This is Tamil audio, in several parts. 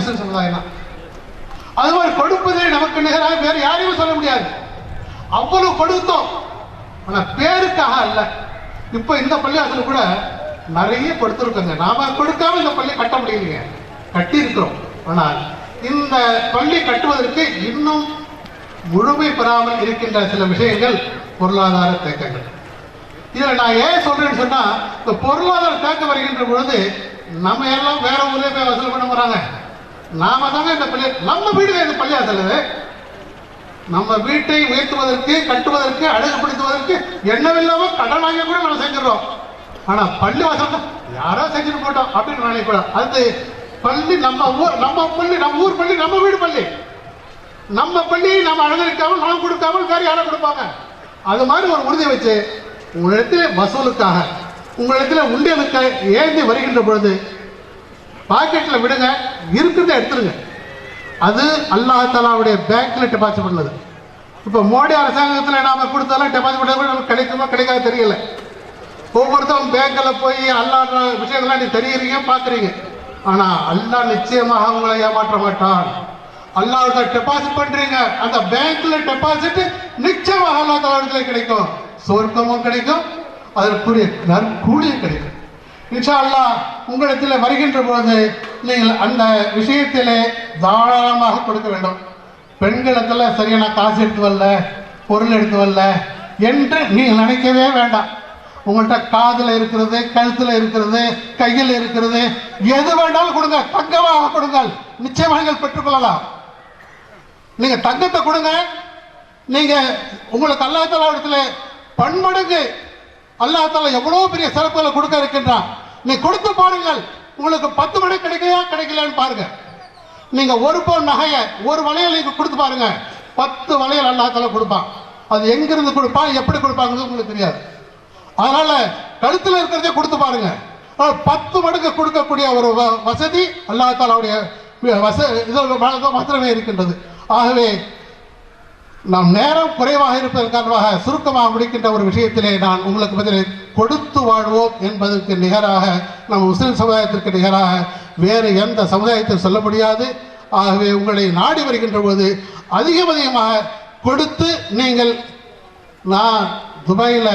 முஸ்லிம் சமுதாயம் அது மாதிரி கொடுப்பதே நமக்கு நிகராக வேற யாரையும் சொல்ல முடியாது. அவ்வளவு கொடுத்தோம். ஆனா பேருக்காக அல்ல. இப்ப இந்த பள்ளிவாசல் கூட நிறைய கொடுத்துருக்கோங்க. நாம கொடுக்காம இந்த பள்ளி கட்ட முடியலைங்க கட்டி இருக்கிறோம் ஆனால் இந்த பள்ளி கட்டுவதற்கு இன்னும் முழுமை பெறாமல் இருக்கின்ற சில விஷயங்கள் பொருளாதார தேக்கங்கள். இதுல நான் ஏன் சொல்றேன்னு சொன்னா இந்த பொருளாதார தேக்கம் வருகின்ற பொழுது நம்ம எல்லாம் வேற ஊரே போய் வசூல் பண்ண போறாங்க. நாம தாங்க இந்த பள்ளி நம்ம வீடு இந்த பள்ளியாசல் இது நம்ம வீட்டை உயர்த்துவதற்கு கட்டுவதற்கு அழகுபடுத்துவதற்கு என்னவெல்லாமோ கடன் வாங்கி கூட நம்ம செஞ்சிடறோம். ஆனா பள்ளி வாசல் யாரோ செஞ்சுட்டு போட்டோம் அப்படின்னு நினைக்கூடாது அது பள்ளி நம்ம ஊர் நம்ம பள்ளி நம்ம ஊர் பள்ளி நம்ம வீடு பள்ளி. நம்ம பள்ளி நம்ம அழகரிக்காமல் நாம் கொடுக்காமல் வேற யாரும் கொடுப்பாங்க. அது மாதிரி ஒரு உறுதி வச்சு உங்களிடத்தில் வசூலுக்காக உங்களிடத்தில் உண்டியலுக்காக ஏந்தி வருகின்ற பொழுது பாக்கெட்டில் விடுங்க இருக்கிறத எடுத்துருங்க. அது அல்லாஹ் தலாவுடைய பேங்க்ல டெபாசிட் பண்ணது. இப்போ மோடி அரசாங்கத்தில் நாம் கொடுத்தாலும் டெபாசிட் கூட நமக்கு கிடைக்குமா கிடைக்காது தெரியல. ஒவ்வொருத்தரும் பேங்க்கில் போய் அல்லாஹ் விஷயங்கள்லாம் நீ தெரியுறீங்க பார்க்குறீங்க ஆனால் அல்லாஹ் நிச்சயமாக அவங்களை ஏமாற்ற மாட்டான். அல்லாஹ் டெபாசிட் பண்ணுறீங்க அந்த பேங்க்கில் டெபாசிட் நிச்சயமாக அல்லா தாலா கிடைக்கும். சொர்க்கமும் கிடைக்கும் அதற்குரிய நற்கூலியும் கிடைக்கும். இன்ஷா அல்லாஹ் உங்களிடத்தில் வருகின்ற பொழுது நீங்கள் அந்த விஷயத்திலே தாராளமாக கொடுக்க வேண்டும். பெண்களிடத்தில் சரியான காசு எடுத்து வரல பொருள் எடுத்து வரல என்று நீங்கள் நினைக்கவே வேண்டாம். உங்கள்கிட்ட காதில் இருக்கிறது கழுத்தில் இருக்கிறது கையில் இருக்கிறது எது வேண்டாலும் கொடுங்க தங்கமாக கொடுங்கள். நிச்சயமாக நீங்கள் பெற்றுக்கொள்ளலாம் நீங்கள் தங்கத்தை கொடுங்க. நீங்கள் உங்களுக்கு அல்லா தலா இடத்துல பன்மடங்கு அல்லா எவ்வளோ எவ்வளவு பெரிய சிறப்புகளை கொடுக்க இருக்கின்றான். நீ கொடுத்து பாருங்கள். உங்களுக்கு பத்து மடங்கு கிடைக்கலையா? கிடைக்கலையான்னு பாருங்க. நீங்க ஒரு பவுன் நகைய ஒரு வளையல் நீங்க கொடுத்து பாருங்க. பத்து வளையல் அல்லா கொடுப்பான். அது எங்கிருந்து கொடுப்பான் எப்படி கொடுப்பாங்கிறது உங்களுக்கு தெரியாது. அதனால கழுத்துல இருக்கிறதே கொடுத்து பாருங்க. பத்து மடங்கு கொடுக்கக்கூடிய ஒரு வ- வசதி அல்லா தாலாவுடைய வச இது மாத்திரமே இருக்கின்றது. ஆகவே நாம் நேரம் குறைவாக இருப்பதன் காரணமாக சுருக்கமாக முடிக்கின்ற ஒரு விஷயத்திலே நான் உங்களுக்கு பதிலை கொடுத்து வாழ்வோம் என்பதற்கு நிகராக நம் முஸ்லிம் சமுதாயத்திற்கு நிகராக வேறு எந்த சமுதாயத்தையும் சொல்ல முடியாது. ஆகவே உங்களை நாடி வருகின்ற போது அதிகம் அதிகமாக கொடுத்து நீங்கள் நான் துபாயில்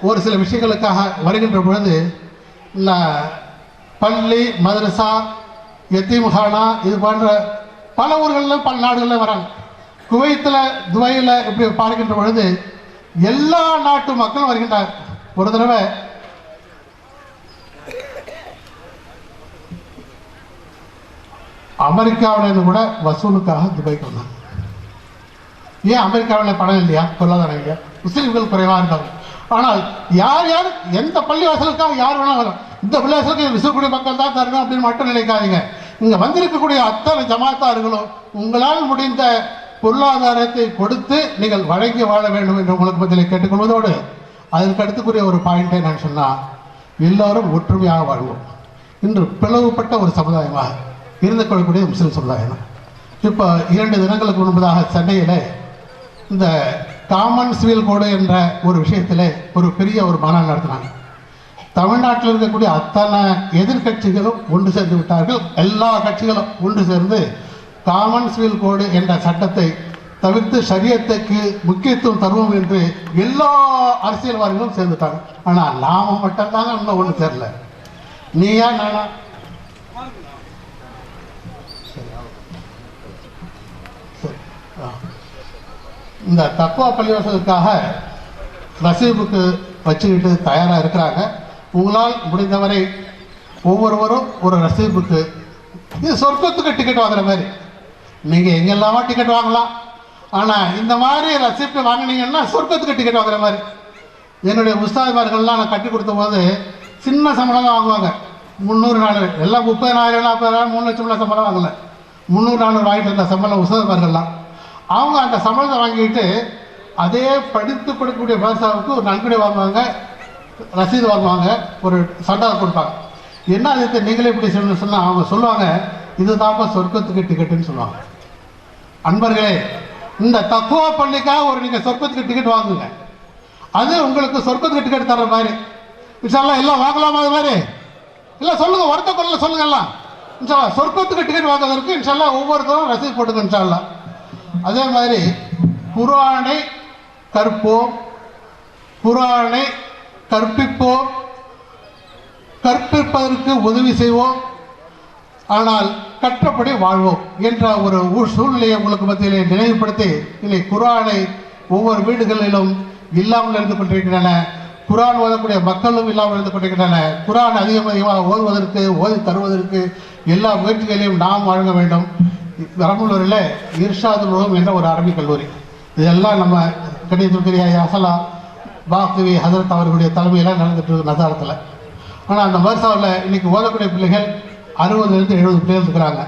ஒரு சில விஷயங்களுக்காக வருகின்ற பொழுது நான் பள்ளி மதரசா எத்திமுகானா இது போன்ற பல ஊர்களில் பல நாடுகளில் வராங்க. குவைத்தில் துபாயில் இப்படி பாடுகின்ற பொழுது எல்லா நாட்டு மக்களும் வருகின்றார். ஒரு தடவை அமெரிக்காவில கூட வசூலுக்காக துபாய்க்கு வந்தாங்க ஏன் அமெரிக்காவில் பணம் இல்லையா? பொருளாதாரம் இல்லையா? முஸ்லீம்கள் குறைவாக இருந்தாங்க ஆனால் யார் யார் எந்த பள்ளிவாசலுக்காக யார் வேணாலும் வரும். இந்த பள்ளிவாசலுக்கு விசுவக்கூடிய மக்கள் தான் தரணும் அப்படின்னு மட்டும் நினைக்காதீங்க. இங்கே வந்திருக்கக்கூடிய அத்தனை ஜமாத்தார்களும் உங்களால் முடிந்த பொருளாதாரத்தை கொடுத்து நீங்கள் வழங்கி வாழ வேண்டும் என்று உங்களுக்கு பதிலை கேட்டுக்கொள்வதோடு அதற்கு அடுத்துக்குரிய ஒரு பாயிண்டை நான் சொன்னால் எல்லோரும் ஒற்றுமையாக வாழ்வோம். இன்று பிளவுபட்ட ஒரு சமுதாயமாக இருந்து கொள்ளக்கூடிய முஸ்லிம் சமுதாயம் இப்போ இரண்டு தினங்களுக்கு முன்பதாக சென்னையில் இந்த காமன் சிவில் கோடு என்ற ஒரு விஷயத்தில் ஒரு பெரிய ஒரு மாநாடு நடத்தினாங்க. தமிழ்நாட்டில் இருக்கக்கூடிய அத்தனை எதிர்க்கட்சிகளும் ஒன்று சேர்ந்து விட்டார்கள். எல்லா கட்சிகளும் ஒன்று சேர்ந்து காமன் சிவில் கோடு என்ற சட்டத்தை தவிர்த்து சரியத்துக்கு முக்கியத்துவம் தருவோம் என்று எல்லா அரசியல்வாதிகளும் சேர்ந்துட்டாங்க. ஆனால் நாம மட்டும்தாங்க இன்னும் ஒன்று தெரில நீயா நானா? சரி ஆ. இந்த தக்குவா பள்ளிவாசலுக்காக ரசீதுக்கு வச்சுக்கிட்டு தயாராக இருக்கிறாங்க. உங்களால் முடிந்தவரை ஒவ்வொருவரும் ஒரு ரசீதுக்கு இது சொர்க்கத்துக்கு டிக்கெட் வாங்குற மாதிரி. நீங்கள் எங்கெல்லாமோ டிக்கெட் வாங்கலாம் ஆனால் இந்த மாதிரி ரசீப்ட் வாங்குனீங்கன்னா சொர்க்கத்துக்கு டிக்கெட் வாங்குற மாதிரி. என்னுடைய உஸ்தாதிமார்கள்லாம் நான் கட்டி கொடுத்த போது சின்ன சம்பளம் வாங்குவாங்க. முந்நூறு நாலு எல்லாம் முப்பதாயிரம் நாற்பதாயிரம் மூணு லட்சம் சம்பளம் வாங்கலை. முந்நூறு நானூறு வாங்கிட்டு இருந்த சம்பளம் உஸ்தாதிமார்கள்லாம். அவங்க அந்த சம்பளத்தை வாங்கிட்டு அதே படித்து கொடுக்கக்கூடிய பாஷாவுக்கு ஒரு நன்கொடை வாங்குவாங்க ரசீது வாங்குவாங்க ஒரு சண்டை கொடுப்பாங்க. என்ன அதுக்கு நீங்களே இப்படி சொன்னால் அவங்க சொல்லுவாங்க இதுதான்ப்பா சொர்க்கத்துக்கு டிக்கெட்டுன்னு சொல்லுவாங்க அன்பர்களே இந்த தக்குவா பள்ளிக்காக ஒரு நீங்கள் சொர்க்கத்துக்கு டிக்கெட் வாங்குங்க. அது உங்களுக்கு சொர்க்கத்துக்கு டிக்கெட் தர மாதிரி. இன்ஷால்லாம் எல்லாம் வாங்கலாமா அது மாதிரி? இல்லை சொல்லுங்க வருத்த குரலில் சொல்லுங்க எல்லாம். இன்ஷால்லா சொர்க்கத்துக்கு டிக்கெட் வாங்குவதற்கு இன்ஷால்லா ஒவ்வொருத்தரும் ரசீது போட்டுங்க இன்ஷால்லா அதே மாதிரி குரானை கற்போம் குரானை கற்பிப்போம். கற்பிப்பதற்கு உதவி செய்வோம். ஆனால் கற்றபடி வாழ்வோம் என்ற ஒரு சூழ்நிலையை உங்களுக்கு மத்தியிலே நினைவுபடுத்தி இல்லை குரானை ஒவ்வொரு வீடுகளிலும் இல்லாமல் இருந்து கொண்டிருக்கின்றன. குரான் ஓதக்கூடிய மக்களும் இல்லாமல் இருந்து கொண்டிருக்கின்றன. குரான் அதிகம் அதிகமாக ஓதுவதற்கு ஓதி தருவதற்கு எல்லா முயற்சிகளையும் நாம் வழங்க வேண்டும். பெரம்பலூரில் இர்ஷாது உலூம் என்ற ஒரு அரபிக் கல்லூரி. இதெல்லாம் நம்ம கணிதத்துக்குரிய அசலா பாக்குவி ஹசரத் அவர்களுடைய தலைமையில் நடந்துட்டு இருக்கு நசாரத்தில். ஆனால் அந்த மதரசாவில் இன்னைக்கு ஓதக்கூடிய பிள்ளைகள் அறுபதுலேருந்து எழுபது பேர் இருக்கிறாங்க.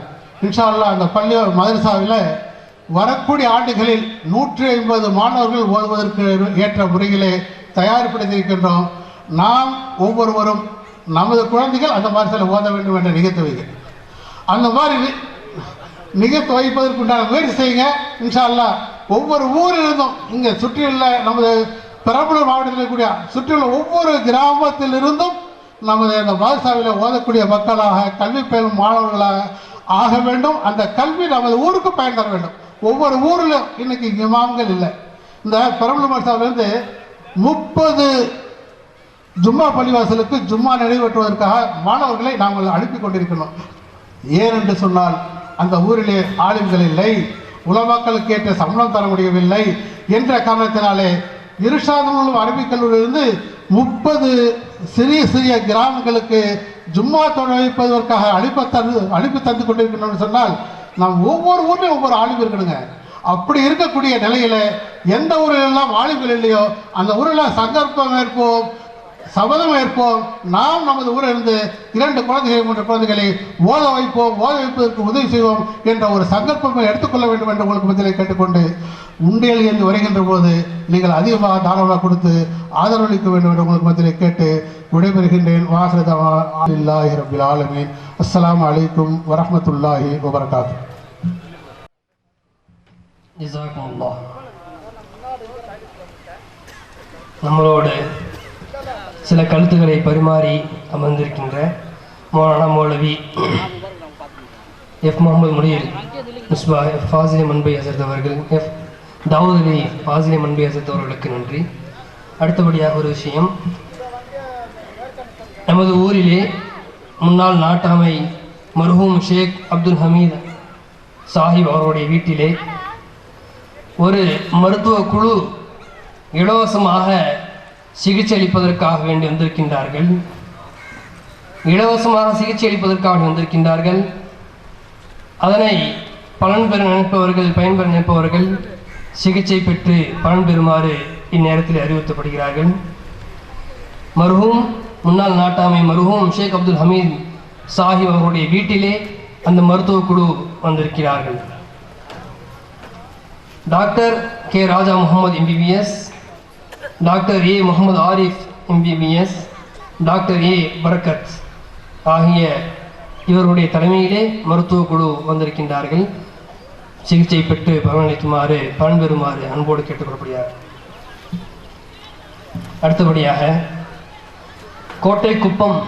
இன்ஷா அல்லாஹ் அந்த பள்ளி மதரசாவில் வரக்கூடிய ஆண்டுகளில் நூற்றி ஐம்பது மாணவர்கள் ஓதுவதற்கு ஏற்ற முறையிலே தயார்படுத்தியிருக்கின்றோம். நாம் ஒவ்வொருவரும் நமது குழந்தைகள் அந்த மதரசாவில் ஓத வேண்டும் என்ற நிகழ்த்து வைக்க அந்த மாதிரி நிகழ்த்து வைப்பதற்குண்டான முயற்சி செய்யுங்க. இன்ஷா அல்லாஹ் ஒவ்வொரு ஊரிலிருந்தும் இங்கே சுற்றியுள்ள நமது பெரம்பலூர் மாவட்டத்தில் இருக்கக்கூடிய சுற்றியுள்ள ஒவ்வொரு கிராமத்திலிருந்தும் நமது அந்த பாதுசாவில் ஓதக்கூடிய மக்களாக கல்வி பெறும் மாணவர்களாக ஆக வேண்டும். அந்த கல்வி நமது ஊருக்கு பயன் தர வேண்டும். ஒவ்வொரு ஊரிலும் இன்னைக்கு இமாம்கள் இல்லை. இந்த பெரம்பலூர் மாவட்டத்திலிருந்து முப்பது ஜும்மா பள்ளிவாசலுக்கு ஜும்மா நிறைவேற்றுவதற்காக மாணவர்களை நாங்கள் அனுப்பி கொண்டிருக்கிறோம். ஏன் என்று சொன்னால் அந்த ஊரிலே ஆளுங்கள் இல்லை. உலமாக்களுக்கு ஏற்ற சம்பளம் தர முடியவில்லை. என்ற காரணத்தினாலே இருஷாதனும் அரபிக் கல்லூரியிலிருந்து முப்பது சிறிய சிறிய கிராமங்களுக்கு ஜும்மா தொழில் வைப்பதற்காக தந்து அழைப்பு தந்து கொண்டிருக்கணும்னு சொன்னால் நாம் ஒவ்வொரு ஊர்லேயும் ஒவ்வொரு ஆளும் இருக்கணுங்க. அப்படி இருக்கக்கூடிய நிலையில எந்த ஊரிலெல்லாம் ஆளுங்கள் இல்லையோ அந்த ஊரில் சங்கல்பம் ஏற்போம். சபதம் ஏற்போம். நாம் நமது ஊரிலிருந்து இரண்டு குழந்தைகளை மூன்று குழந்தைகளை ஓத வைப்போம் ஓத வைப்பதற்கு உதவி செய்வோம் என்ற ஒரு சங்கல்பத்தை எடுத்துக்கொள்ள வேண்டும் என்று உங்களுக்கு பதிலை கேட்டுக்கொண்டு உண்டியல் என்று வருகின்ற போது நீங்கள் அதிகமாக தாராளமாக கொடுத்து ஆதரவளிக்க வேண்டும் என்று உங்களுக்கு மத்தியிலே கேட்டு விடைபெறுகின்றேன். வாசரதமா ரபில் ஆலமீன். அஸ்லாம் அலைக்கும் வரஹ்மத்துல்லாஹி வபரகாத் நம்மளோட நம்மளோடு சில கழுத்துக்களை பரிமாறி அமர்ந்திருக்கின்ற மௌலானா மௌலவி எஃப் முகமது முனீர் முஸ்பா எஃப் ஃபாசிலி மன்பை அசர்த் அவர்கள் எஃப் தாவூத் அலி ஃபாசிலி மன்பை அசர்த் அவர்களுக்கு நன்றி. அடுத்தபடியாக ஒரு விஷயம். நமது ஊரிலே முன்னாள் நாட்டாமை மர்ஹூம் ஷேக் அப்துல் ஹமீத் சாஹிப் அவருடைய வீட்டிலே ஒரு மருத்துவ குழு இலவசமாக சிகிச்சை அளிப்பதற்காக வேண்டி வந்திருக்கின்றார்கள். இலவசமாக சிகிச்சை அளிப்பதற்காக வந்திருக்கின்றார்கள். அதனை பலன் பெற நினைப்பவர்கள் பயன்பெற நினைப்பவர்கள் சிகிச்சை பெற்று பலன் பெறுமாறு இந்நேரத்தில் அறிவுறுத்தப்படுகிறார்கள். மருகும் முன்னாள் நாட்டாமை மருகும் ஷேக் அப்துல் ஹமீத் சாஹிப் அவர்களுடைய வீட்டிலே அந்த மருத்துவ குழு வந்திருக்கிறார்கள். Doctor K. Raja Muhammad MBBS doctor A Muhammad Arif MBBS doctor A Barakat ஆகிய இவருடைய தலைமையிலே மருத்துவ குழு வந்திருக்கின்றார்கள். சிகிச்சை பெற்று பலனளிக்குமாறு பலன் பெறுமாறு அன்போடு கேட்டுக்கொள்ளப்படுகிறார் அடுத்தபடியாக கோட்டை குப்பம்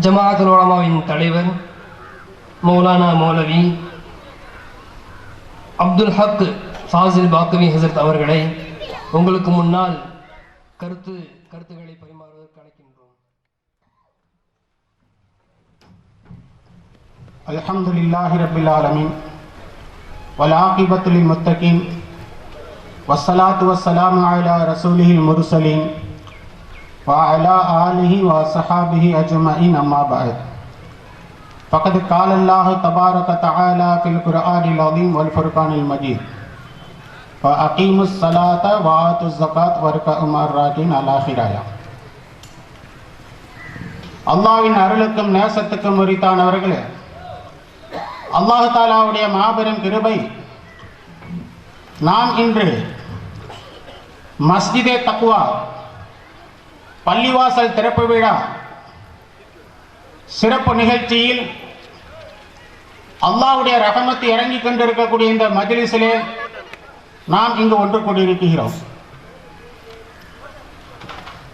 ஜமாத் உலமாவின் தலைவர் மௌலானா மௌலவி அப்துல் ஹக் ஃபாசில் பாக்கவி ஹசரத் அவர்களை உங்களுக்கு முன்னால் கருத்து கருத்துக்களை பரிமாறுவதற்கு அழைக்கின்றோம் الحمد لله رب العالمين والعاقبة للمتقين والصلاة والسلام على رسوله المرسلين وعلى آله وصحابه أجمعين أما بعد فقد قال الله تبارك وتعالى في القرآن العظيم والفرقان المجيد அகிமுசலாத்த வாத்து ஜகாத் வர்க்க உமர்ராட்டின் அலாஹிராயா அல்லாவின் அருளுக்கும் நேசத்துக்கும் உரித்தானவர்களே அல்லாஹு தாலாவுடைய மாபெரும் கிருபை நாம் இன்று மஸ்ஜிதே தக்குவா பள்ளிவாசல் திறப்பு விழா சிறப்பு நிகழ்ச்சியில் அல்லாவுடைய ரகமத்து இறங்கிக் கொண்டிருக்கக்கூடிய இந்த மஜிலிசிலே நாம் இங்கு ஒன்று கூடியிருக்கிறோம்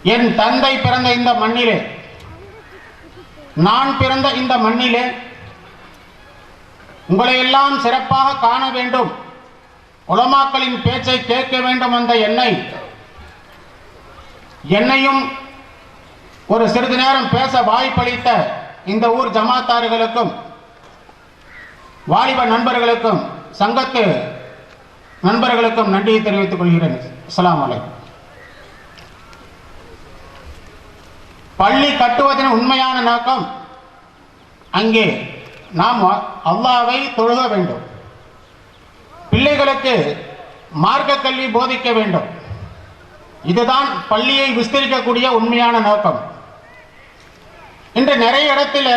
என் தந்தை பிறந்த இந்த மண்ணிலே நான் பிறந்த இந்த மண்ணிலே உங்களை எல்லாம் சிறப்பாக காண வேண்டும். உலமாக்களின் பேச்சை கேட்க வேண்டும் என்ற என்னை. என்னையும் ஒரு சிறிது நேரம் பேச வாய்ப்பளித்த இந்த ஊர் ஜமாத்தார்களுக்கும் வாலிப நண்பர்களுக்கும் சங்கத்து நண்பர்களுக்கும் நன்றியை தெரிவித்துக் கொள்கிறேன். அஸ்லாம் பள்ளி கட்டுவதன் உண்மையான நோக்கம் அங்கே நாம் அல்லாவை தொழுக வேண்டும். பிள்ளைகளுக்கு மார்க்க கல்வி போதிக்க வேண்டும். இதுதான் பள்ளியை விஸ்தரிக்கக்கூடிய உண்மையான நோக்கம். இன்று நிறைய இடத்துல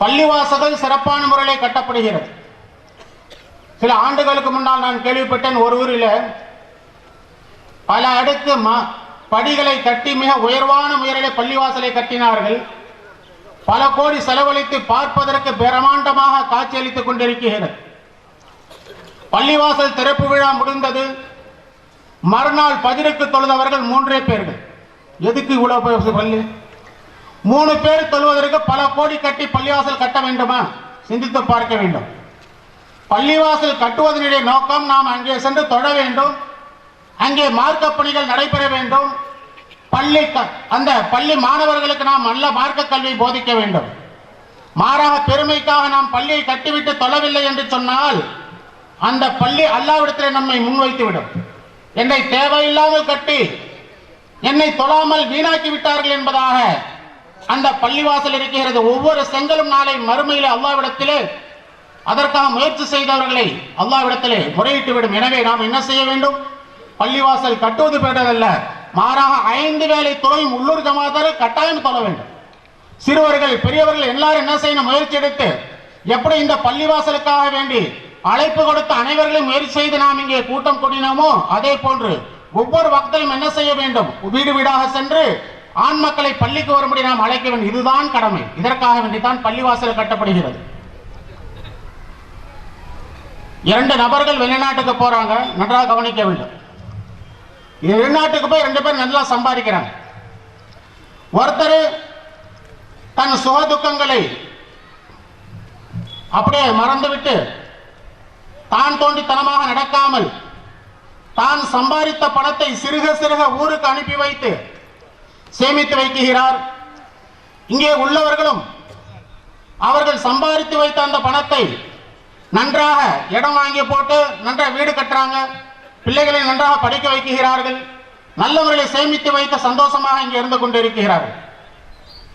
பள்ளிவாசல்கள் சிறப்பான முறையில் கட்டப்படுகிறது. சில ஆண்டுகளுக்கு முன்னால் நான் கேள்விப்பட்டேன் ஒரு ஊரில் பல அடுக்கு ம- படிகளை கட்டி மிக உயர்வான முறையில் பள்ளிவாசலை கட்டினார்கள். பல கோடி செலவழித்து பார்ப்பதற்கு பிரமாண்டமாக காட்சியளித்துக் கொண்டிருக்கிறது. பள்ளிவாசல் திறப்பு விழா முடிந்தது. மறுநாள் பதிருக்கு தொழுதவர்கள் மூன்றே பேர்கள். எதுக்கு இவ்வளவு பள்ளி மூணு பேர் தொழுவதற்கு பல கோடி கட்டி பள்ளிவாசல் கட்ட வேண்டுமா? சிந்தித்து பார்க்க வேண்டும். பள்ளிவாசல் கட்டுவதனுடைய நோக்கம் நாம் அங்கே சென்று தொழ வேண்டும். அங்கே மார்க்க பணிகள் நடைபெற வேண்டும். பள்ளி க- அந்த பள்ளி மாணவர்களுக்கு நாம் நல்ல மார்க்க கல்வி போதிக்க வேண்டும். மாறாக பெருமைக்காக நாம் பள்ளியை கட்டிவிட்டு தொழவில்லை என்று சொன்னால் அந்த பள்ளி அல்லாவிடத்தில் நம்மை முன்வைத்துவிடும். என்னை தேவையில்லாமல் கட்டி என்னை தொழாமல் வீணாக்கி விட்டார்கள் என்பதாக அந்த பள்ளிவாசல் இருக்கிறது. ஒவ்வொரு செங்கலும் நாளை மறுமையில் அல்லாவிடத்திலே அதற்காக முயற்சி செய்தவர்களை அல்லாவிடத்திலே முறையிட்டு விடும். எனவே நாம் என்ன செய்ய வேண்டும்? பள்ளிவாசல் கட்டுவது பெற்றதல்ல மாறாக ஐந்து வேலை துறையும் உள்ளூர் ஜமாதாரர் கட்டாயம் தொழ வேண்டும். சிறுவர்கள் பெரியவர்கள் எல்லாரும் என்ன செய்யணும்? முயற்சி எடுத்து எப்படி இந்த பள்ளிவாசலுக்காக வேண்டி அழைப்பு கொடுத்த அனைவர்களையும் முயற்சி செய்து நாம் இங்கே கூட்டம் கூட்டினோமோ அதே போன்று ஒவ்வொரு பக்தரும் என்ன செய்ய வேண்டும்? வீடு வீடாக சென்று ஆண் மக்களை பள்ளிக்கு வரும்படி நாம் அழைக்க வேண்டும். இதுதான் கடமை. இதற்காக வேண்டிதான் பள்ளிவாசல் கட்டப்படுகிறது. இரண்டு நபர்கள் வெளிநாட்டுக்கு போறாங்க நன்றாக கவனிக்க வேண்டும். வெளிநாட்டுக்கு போய் ரெண்டு பேரும் நல்லா சம்பாதிக்கிறாங்க. ஒருத்தர் தன் சுகதுக்கங்களை அப்படியே மறந்துவிட்டு தான் தோண்டித்தனமாக நடக்காமல் தான் சம்பாதித்த பணத்தை சிறுக சிறுக ஊருக்கு அனுப்பி வைத்து சேமித்து வைக்குகிறார் இங்கே உள்ளவர்களும் அவர்கள் சம்பாதித்து வைத்த அந்த பணத்தை நன்றாக இடம் வாங்கி போட்டு நன்றாக வீடு கட்டுறாங்க. பிள்ளைகளை நன்றாக படிக்க வைக்கிறார்கள். நல்ல முறையில் சேமித்து வைத்து சந்தோஷமாக இங்கே இருந்து கொண்டிருக்கிறார்கள்.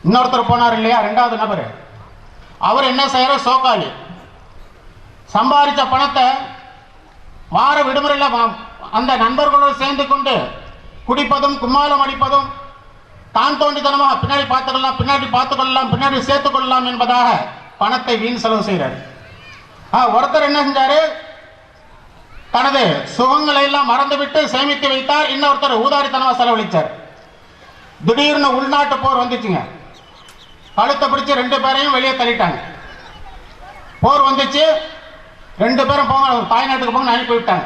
இன்னொருத்தர் போனார் இல்லையா? ரெண்டாவது நபர். அவர் என்ன செய்யற சோக்காளி. சம்பாதிச்ச பணத்தை வார விடுமுறையில் அந்த நண்பர்களோடு சேர்ந்து கொண்டு குடிப்பதும் கும்மாலம் அடிப்பதும் தான் தோண்டித்தனமாக பின்னாடி பார்த்துக்கொள்ளலாம் பின்னாடி பார்த்துக்கொள்ளலாம் பின்னாடி சேர்த்துக் கொள்ளலாம் என்பதாக பணத்தை வீண் செலவு செய்கிறார் ஒருத்தர் என்ன செஞ்சாரு? தனது சுகங்களை எல்லாம் மறந்துவிட்டு சேமித்து வைத்தார். இன்னொருத்தர் ஊதாரித்தனமாக செலவழிச்சார். திடீர்னு உள்நாட்டு போர் வந்துச்சுங்க. கழுத்தை பிடிச்சு ரெண்டு பேரையும் வெளியே தள்ளிட்டாங்க. போர் வந்துச்சு. ரெண்டு பேரும் போங்க தாய்நாட்டுக்கு போங்க அனுப்பி விட்டாங்க.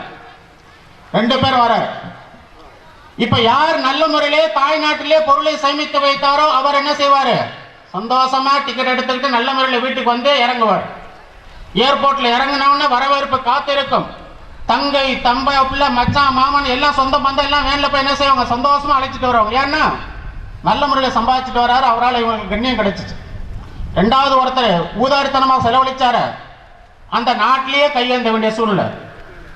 ரெண்டு பேரும் வர இப்ப யார் நல்ல முறையிலே தாய்நாட்டிலே பொருளை சேமித்து வைத்தாரோ அவர் என்ன செய்வாரு? சந்தோஷமா டிக்கெட் எடுத்துக்கிட்டு நல்ல முறையில் வீட்டுக்கு வந்து இறங்குவார். ஏர்போர்ட்ல இறங்கினவுடனே வரவேற்பு காத்திருக்கும். தங்கை தம்பை பிள்ளை மச்சான் மாமன் எல்லாம் சொந்த பந்தம் எல்லாம் வேன்ல போய் என்ன செய்வாங்க? சந்தோஷமா அழைச்சிட்டு வருவாங்க. ஏன்னா நல்ல முறையில் சம்பாதிச்சுட்டு வராரு. அவரால் இவங்களுக்கு கண்ணியம் கிடைச்சிச்சு. ரெண்டாவது ஒருத்தர் ஊதாரித்தனமாக செலவழிச்சாரு. அந்த நாட்டிலேயே கையேந்த வேண்டிய சூழ்நிலை.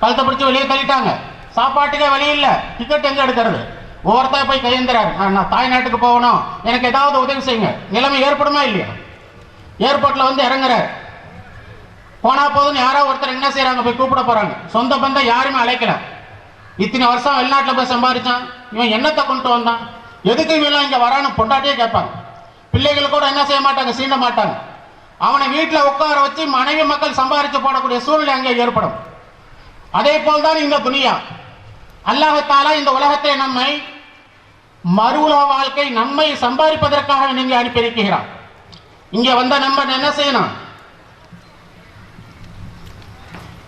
கழுத்தை பிடிச்சி வெளியே தள்ளிட்டாங்க. சாப்பாட்டுக்கே வழி இல்லை. டிக்கெட் எங்க எடுக்கிறது? ஒவ்வொருத்தர் போய் கையேந்துறாரு. நான் தாய் தாய்நாட்டுக்கு போகணும். எனக்கு ஏதாவது உதவி செய்யுங்க. நிலைமை ஏற்படுமா இல்லையா? ஏர்போர்ட்ல வந்து இறங்குறாரு. போனா போதும் யாரோ ஒருத்தர் என்ன செய்யறாங்க போய் கூப்பிட போறாங்க. சொந்த பந்தம் யாருமே அழைக்கல. இத்தனை வருஷம் வெளிநாட்டில் போய் சம்பாதிச்சான் இவன் என்னத்தை கொண்டு வந்தான்? எதுக்கு இவெல்லாம் இங்க வரான்னு பொண்டாட்டியே கேட்பாங்க. பிள்ளைகள் கூட என்ன செய்ய மாட்டாங்க? சீண்ட மாட்டாங்க. அவனை வீட்டில் உட்கார வச்சு மனைவி மக்கள் சம்பாதிச்சு போடக்கூடிய சூழ்நிலை அங்கே ஏற்படும். அதே போல் தான் இந்த துணியா அல்லாஹத்தாலா இந்த உலகத்தை நம்மை மறு உலக வாழ்க்கை நம்மை சம்பாதிப்பதற்காக நீங்க அனுப்பியிருக்கிறான் இங்க வந்த நம்ம என்ன செய்யணும்?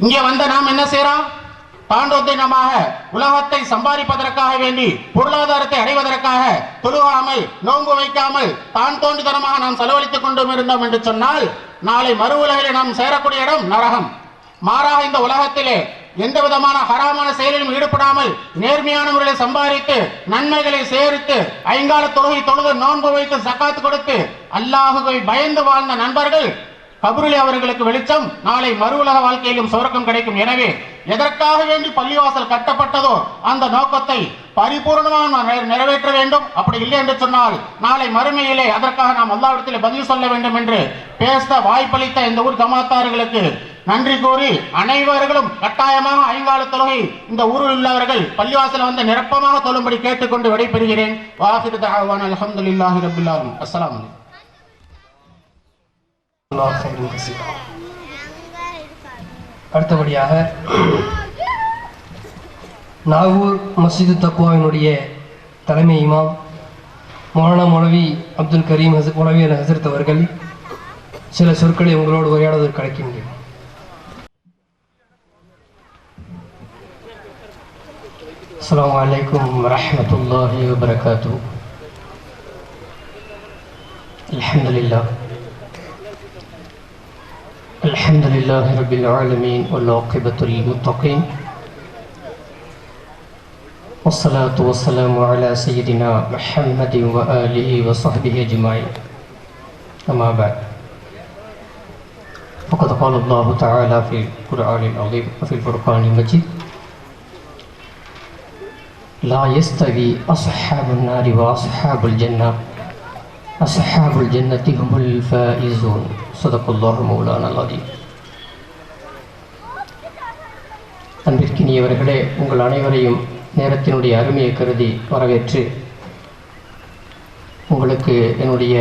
இங்கே வந்த நாம் என்ன செய்யறோம் பாண்டோத்தினமாக உலகத்தை சம்பாதிப்பதற்காக வேண்டி பொருளாதாரத்தை அடைவதற்காக தொழுகாமல் நோன்பு வைக்காமல் தான் தோண்டித்தனமாக நாம் செலவழித்துக் கொண்டும் இருந்தோம் என்று சொன்னால் நாளை மறு உலகிலே நாம் சேரக்கூடிய இடம் நரகம். மாறாக இந்த உலகத்திலே எந்த விதமான ஹராமான செயலிலும் ஈடுபடாமல் நேர்மையான முறையில் சம்பாதித்து நன்மைகளை சேர்த்து ஐங்கால தொழுகை தொழுது நோன்பு வைத்து சக்காத்து கொடுத்து அல்லாஹுவை பயந்து வாழ்ந்த நண்பர்கள் கபூரிலே அவர்களுக்கு வெளிச்சம் நாளை மறு உலக வாழ்க்கையிலும் சுவர்க்கம் கிடைக்கும். எனவே எதற்காக வேண்டி பள்ளிவாசல் கட்டப்பட்டதோ அந்த நோக்கத்தை பரிபூர்ணமாக நிறைவேற்ற வேண்டும். அப்படி இல்லை என்று சொன்னால் நாளை மறுமையிலே அதற்காக நாம் அல்லாவிடத்தில் பதில் சொல்ல வேண்டும் என்று பேச வாய்ப்பளித்த இந்த ஊர் ஜமாத்தார்களுக்கு நன்றி கூறி அனைவர்களும் கட்டாயமாக ஐங்கால தொழுகை இந்த ஊரில் உள்ளவர்கள் பள்ளிவாசல வந்து நிரப்பமாக தொழும்படி கேட்டுக்கொண்டு விடைபெறுகிறேன். வாஹிரு தஅவானா அல்ஹம்துலில்லாஹி ரப்பில் ஆலமீன். அடுத்தபடியாக நாகூர் மஸ்ஜிது தக்குவாவினுடைய தலைமை இமாம் மௌலானா மௌலவி அப்துல் கரீம் ஹசத் என ஹசரத் அவர்கள் சில சொற்களை உங்களோடு உரையாடுவதற்கு அழைக்கின்றேன் அஸ்லாம் வலைக்கம் வரமத்துல்லாஹி வபரகாத்து அலமதுல்லா الحمد لله رب العالمين والعاقبة للمتقين. والصلاة والسلام على سيدنا محمد وآله وصحبه أجمعين. أما بعد. فقد قال الله تعالى في القرآن العظيم وفي الفرقان المجيد. لا يستوي أصحاب النار وأصحاب الجنة. أصحاب الجنة هم الفائزون. சதப்புல்லாஹ் மௌலான அல்லாதி அன்பிற்கினியவர்களே உங்கள் அனைவரையும் நேரத்தினுடைய அருமையை கருதி வரவேற்று உங்களுக்கு என்னுடைய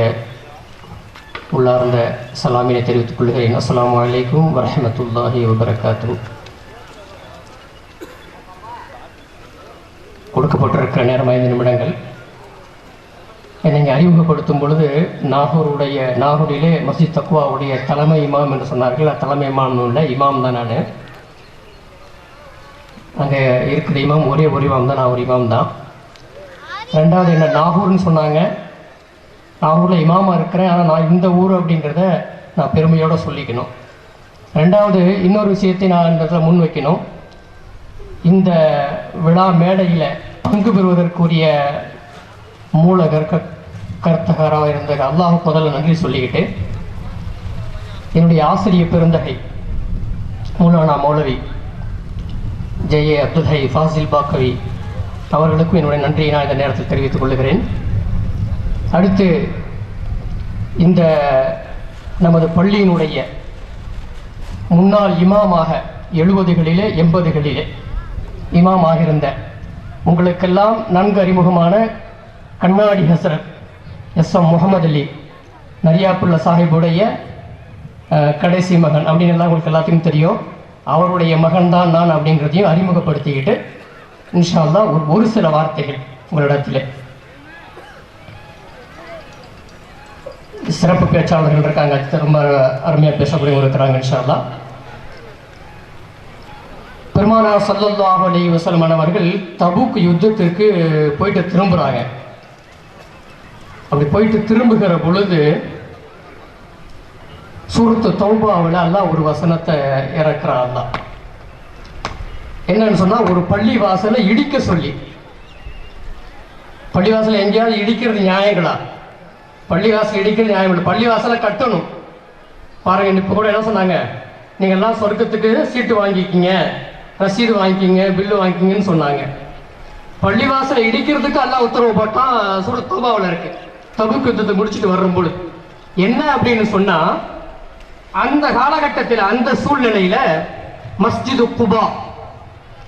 உள்ளார்ந்த சலாமினை தெரிவித்துக் கொள்கிறேன். அஸ்லாம் வலைக்கும் வரமத்துல்லாஹி வபரகாத்து. கொடுக்கப்பட்டிருக்கிற நேரம் ஐந்து நிமிடங்கள். அறிமுகப்படுத்தும் பொழுது நாகூருடைய நாகூரிலே மசித் தக்குவாவுடைய தலைமை இமாம் என்று சொன்னார்கள். தலைமை இமாம் இல்லை இமாம் தான் நான். அங்கே இருக்கிற இமாம் ஒரே ஒரு இமாம் தான் நான் ஒரு இமாம் தான். ரெண்டாவது என்ன நாகூர்னு சொன்னாங்க. நாகூரில் இமாமாக இருக்கிறேன் ஆனால் நான் இந்த ஊர் அப்படிங்கிறத நான் பெருமையோடு சொல்லிக்கணும். ரெண்டாவது இன்னொரு விஷயத்தை நான் இந்த இடத்துல முன் வைக்கணும். இந்த விழா மேடையில் பங்கு பெறுவதற்குரிய மூல கற்க கர்த்தகராக இருந்த அல்லாஹ் முதல்ல நன்றி சொல்லிக்கிட்டு என்னுடைய ஆசிரியர் பெருந்தகை மூலானா மௌலவி ஜெய அப்துல்ஹை ஃபாசில் பாக்கவி அவர்களுக்கும் என்னுடைய நன்றியை நான் இந்த நேரத்தில் தெரிவித்துக் கொள்கிறேன். அடுத்து இந்த நமது பள்ளியினுடைய முன்னாள் இமாமாக எழுபதுகளிலே எண்பதுகளிலே இமாமாக இருந்த உங்களுக்கெல்லாம் நன்கு அறிமுகமான கண்ணாடி ஹசரத் எஸ் எம் முகமது அலி நரியாப்புள்ள சாஹிபுடைய கடைசி மகன் அப்படின்னு எல்லாம் உங்களுக்கு எல்லாத்துக்கும் தெரியும். அவருடைய மகன் தான் நான் அப்படிங்கிறதையும் அறிமுகப்படுத்திக்கிட்டு இன்ஷால்லா ஒரு ஒரு சில வார்த்தைகள் உங்களிடத்தில். சிறப்பு பேச்சாளர்கள் இருக்காங்க. ரொம்ப அருமையாக பேசக்கூடியவங்க இருக்கிறாங்க இன்ஷால்லா பெருமானா சல்லல்லாஹ் அலி அலைஹி அவர்கள் யுத்தத்திற்கு போயிட்டு திரும்புகிறாங்க அப்படி போயிட்டு திரும்புகிற பொழுது சூரத்து தௌபாவில் எல்லாம் ஒரு வசனத்தை இறக்குறான் என்னன்னு சொன்னால் ஒரு பள்ளி வாசலை இடிக்க சொல்லி. பள்ளிவாசலை எங்கேயாவது இடிக்கிறது நியாயங்களா? பள்ளிவாசல் இடிக்கிறது நியாயம் இல்லை. பள்ளிவாசலை கட்டணும். பாருங்க இப்போ கூட என்ன சொன்னாங்க? நீங்க எல்லாம் சொர்க்கத்துக்கு சீட்டு வாங்கிக்கிங்க ரசீது வாங்கிக்கிங்க பில்லு வாங்கிக்கிங்கன்னு சொன்னாங்க. பள்ளிவாசலை இடிக்கிறதுக்கு எல்லாம் உத்தரவு போட்டான் சூர தோபாவில் இருக்கு. தபுக்கு யுத்தத்தை முடிச்சுட்டு வரும் பொழுது என்ன அப்படின்னு சொன்னா அந்த காலகட்டத்தில் அந்த சூழ்நிலையில மஸ்ஜிது குபா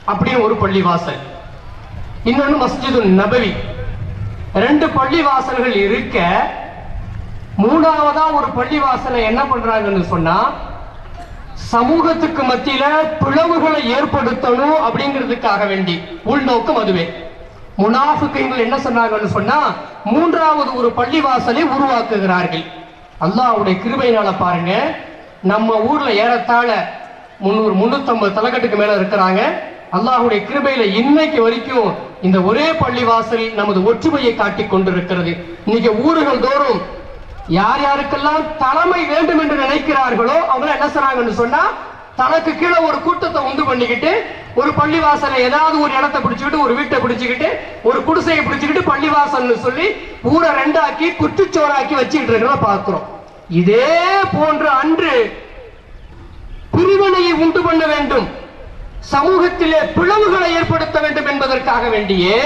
அப்படின்னு ஒரு பள்ளிவாசல். இன்னொன்று மஸ்ஜிது நபவி. ரெண்டு பள்ளிவாசல்கள் இருக்க மூணாவதா ஒரு பள்ளிவாசலை என்ன பண்றாங்கன்னு சொன்னா சமூகத்துக்கு மத்தியில பிளவுகளை ஏற்படுத்தணும் அப்படிங்கிறதுக்காக வேண்டி உள்நோக்கம் அதுவே முனாஃபிக்குகள் என்ன சொன்னாங்கன்னு சொன்னா மூன்றாவது ஒரு பள்ளிவாசலை உருவாக்குகிறார்கள். அல்லாவுடைய கிருபையினால பாருங்க நம்ம ஊர்ல ஏறத்தாழ முந்நூறு முன்னூத்தம்பது தலைக்கட்டுக்கு மேல இருக்கிறாங்க. அல்லாஹுடைய கிருபையில இன்னைக்கு வரைக்கும் இந்த ஒரே பள்ளிவாசல் நமது ஒற்றுமையை காட்டி கொண்டிருக்கிறது. இன்னைக்கு ஊர்கள் தோறும் யார் யாருக்கெல்லாம் தலைமை வேண்டும் என்று நினைக்கிறார்களோ அவங்க என்ன சொன்னாங்கன்னு சொன்னா தனக்கு கீழே ஒரு கூட்டத்தை உண்டு பண்ணிக்கிட்டு ஒரு பள்ளிவாசலை ஏதாவது ஒரு இடத்தை பிடிச்சுக்கிட்டு ஒரு வீட்டை பிடிச்சுக்கிட்டு ஒரு குடிசையை பிடிச்சுக்கிட்டு பள்ளிவாசல்னு சொல்லி ஊரை ரெண்டாக்கி குத்துச்சோறாக்கி வச்சுக்கிட்டு இருக்கிறத பார்க்கிறோம். இதே போன்று அன்று பிரிவினையை உண்டு பண்ண வேண்டும். சமூகத்திலே பிளவுகளை ஏற்படுத்த வேண்டும் என்பதற்காக வேண்டியே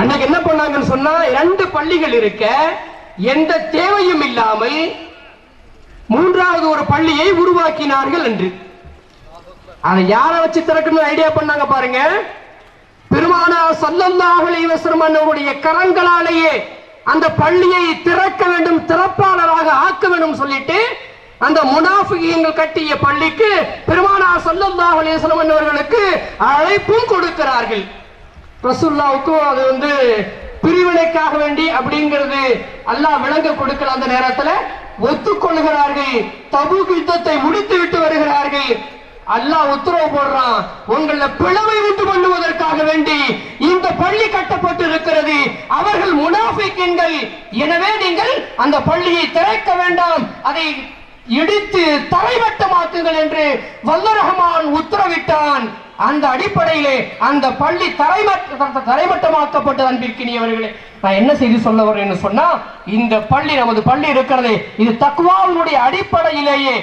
அன்னைக்கு என்ன பண்ணாங்கன்னு சொன்னா இரண்டு பள்ளிகள் இருக்க எந்த தேவையும் இல்லாமல் மூன்றாவது ஒரு பள்ளியை உருவாக்கினார்கள் என்று அதை யாரை வச்சு திறக்கணும் ஐடியா பண்ணாங்க பாருங்க? பெருமானார் சல்லல்லாஹு அலைஹி அவருடைய கரங்களாலேயே அந்த பள்ளியை திறக்க வேண்டும் திறப்பாளராக ஆக்க வேண்டும் சொல்லிட்டு அந்த முனாஃபிகீன்கள் கட்டிய பள்ளிக்கு பெருமானா சல்லல்லாஹு அலைஹி அவர்களுக்கு அழைப்பும் கொடுக்கிறார்கள். ரசுல்லாவுக்கும் அது வந்து பிரிவினைக்காக வேண்டி அப்படிங்கிறது அல்லாஹ் விளங்க கொடுக்கல அந்த நேரத்துல. ஒத்துக்கொள்கிறார்கள் தபு யுத்தத்தை முடித்து விட்டு வருகிறார்கள். அல்லாஹ் உத்தரவு போடுறான் உங்களை பிளவை விட்டு பண்ணுவதற்காக வேண்டி இந்த பள்ளி கட்டப்பட்டு இருக்கிறது அவர்கள் முனாஃபிக்கின்கள். எனவே நீங்கள் அந்த பள்ளியை திறக்க வேண்டாம். அதை இடித்து தரைவட்டமாக்குங்கள் என்று வல்லரஹமான் உத்தரவிட்டான். அந்த அடிப்படையிலே அந்த பள்ளி தரைமட்ட தரைமட்டமாக்கப்பட்டது அன்பிற்கினியவர்களே நான் என்ன செய்தி சொல்ல வரேன்னு சொன்னா இந்த பள்ளி நமது பள்ளி இருக்கிறதே இது தக்குவாவுடைய அடிப்படையிலேயே